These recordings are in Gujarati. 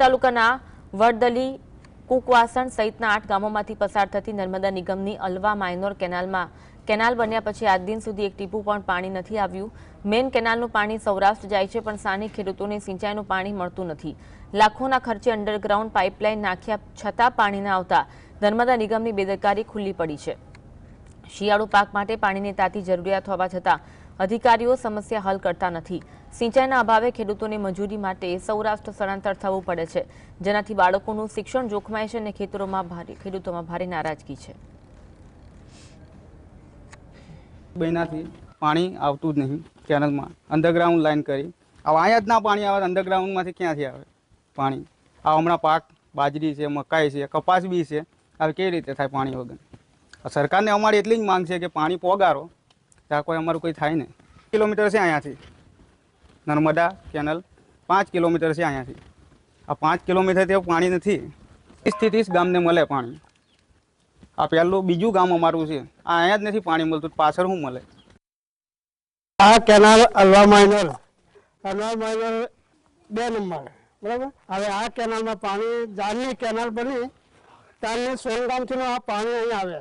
તાલુકાના વડદલી, કુકવાસણ સહિતના આઠ ગામોમાંથી પસાર થતી નર્મદા નિગમની અલવા માઇનોર કેનાલમાં કેનાલ બન્યા પછી આજ દિન સુધી એક ટીપું પણ પાણી નથી આવ્યું. મેન કેનાલનું પાણી સૌરાષ્ટ્ર જાય છે, પણ સ્થાનિક ખેડૂતોને સિંચાઈનું પાણી મળતું નથી. લાખોના ખર્ચે અંડરગ્રાઉન્ડ પાઇપલાઇન નાખ્યા છતાં પાણી ના આવતા નર્મદા નિગમની બેદરકારી ખુલ્લી પડી છે. શિયાળુ પાક માટે પાણીની તાતી જરૂરિયાત હોવા છતાં અધિકારીઓ સમસ્યા હલ કરતા નથી. સિંચાઈના અભાવે ખેડૂતોને મજૂરી માટે સૌરાષ્ટ્ર સ્થળાંતર થવું પડે છે. જેનાથી બાળકોનું શિક્ષણ જોખમાય છે અને ખેતરોમાં ભારે, ખેડૂતોમાં ભારે નારાજગી છે. મહિનાથી પાણી આવતું જ નહીં, કેનલમાં. અંડરગ્રાઉન્ડ લાઈન કરી. હવે અહીંયા જ ના પાણી આવે, અંડરગ્રાઉન્ડમાંથી ક્યાંથી આવે પાણી? આ હમણાં પાક બાજરી છે, મકાઈ છે, કપાસ બી છે. હવે કેવી રીતે થાય પાણી વગર? સરકારને અમારી એટલી જ માંગ છે કે પાણી પોગારો. ત્યાં કોઈ અમારું કોઈ થાય ને કિલોમીટર છે અહીંયાથી. નર્મદા કેનલ પાંચ કિલોમીટર છે અહીંયાથી. આ પાંચ કિલોમીટર ત્યાં પાણી નથી. સ્થિતિ ગામને મળે પાણી. આ પહેલું બીજું ગામ અમારું છે. આ અહીંયા જ નથી પાણી મળતું, પાછળ શું મળે. આ canal Alwa minor. Alwa minor બે નંબર. બરાબર? હવે આ કેનાલમાં પાણી જાનની કેનાલ બની ત્યારની સોનગામથી આ પાણી અહીં આવે.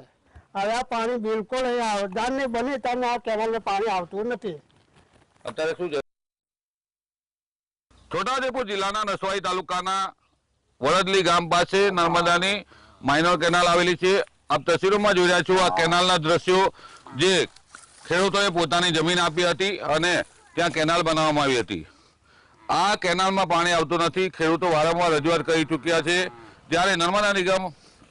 હવે આ પાણી બિલકુલ અહીં આવે નહીં બની, ત્યારે આ કેનાલમાં પાણી આવતું નથી. અત્યારે શું છે? છોટાઉદેપુર જિલ્લાના નસવાઈ તાલુકાના વડદલી ગામ પાસે નર્મદાની માઇનોર કેનાલ આવેલી છે. આપ તસવીરોમાં જોઈ રહ્યા છો, આ કેનાલના દ્રશ્યો જે ખેડૂતોએ પોતાની જમીન આપી હતી અને ત્યાં કેનાલ બનાવવામાં આવી હતી. આ કેનાલમાં પાણી આવતું નથી. ખેડૂતો વારંવાર રજૂઆત કરી ચૂક્યા છે. ત્યારે નર્મદા નિગમ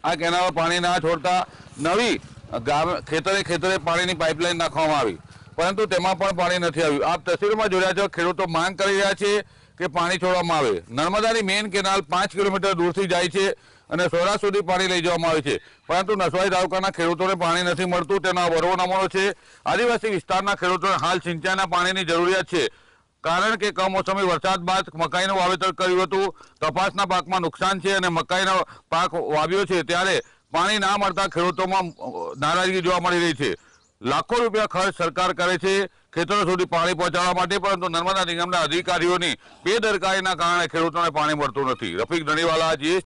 આ કેનાલમાં પાણી ના છોડતા નવી ગામ ખેતરે ખેતરે પાણીની પાઇપલાઇન નાખવામાં આવી. પરંતુ તેમાં પણ પાણી નથી આવ્યું. આપ તસવીરમાં રહ્યા છો, ખેડૂતો માંગ કરી રહ્યા છે કે પાણી છોડવામાં આવે. નર્મદાની મેઇન કેનાલ પાંચ કિલોમીટર દૂરથી જાય છે અને સૌરાષ્ટ્ર સુધી પાણી લઈ જવામાં આવે છે. પરંતુ નસવાઈ તાલુકાના ખેડૂતોને પાણી નથી મળતું, તેનો વરવો નમણો છે. આદિવાસી વિસ્તારના ખેડૂતોને હાલ સિંચાઈના પાણીની જરૂરિયાત છે. કારણ કે કમોસમી વરસાદ બાદ મકાઈનું વાવેતર કર્યું હતું. કપાસના પાકમાં નુકસાન છે અને મકાઈનો પાક વાવ્યો છે. ત્યારે પાણી ના મળતા ખેડૂતોમાં નારાજગી જોવા મળી રહી છે. લાખો રૂપિયા ખર્ચ સરકાર કરે છે ખેતરો સુધી પાણી પહોંચાડવા માટે, પરંતુ નર્મદા નિગમના અધિકારીઓની બેદરકારીના કારણે ખેડૂતોને પાણી મળતું નથી. રફીક ધણીવાલા જીએસ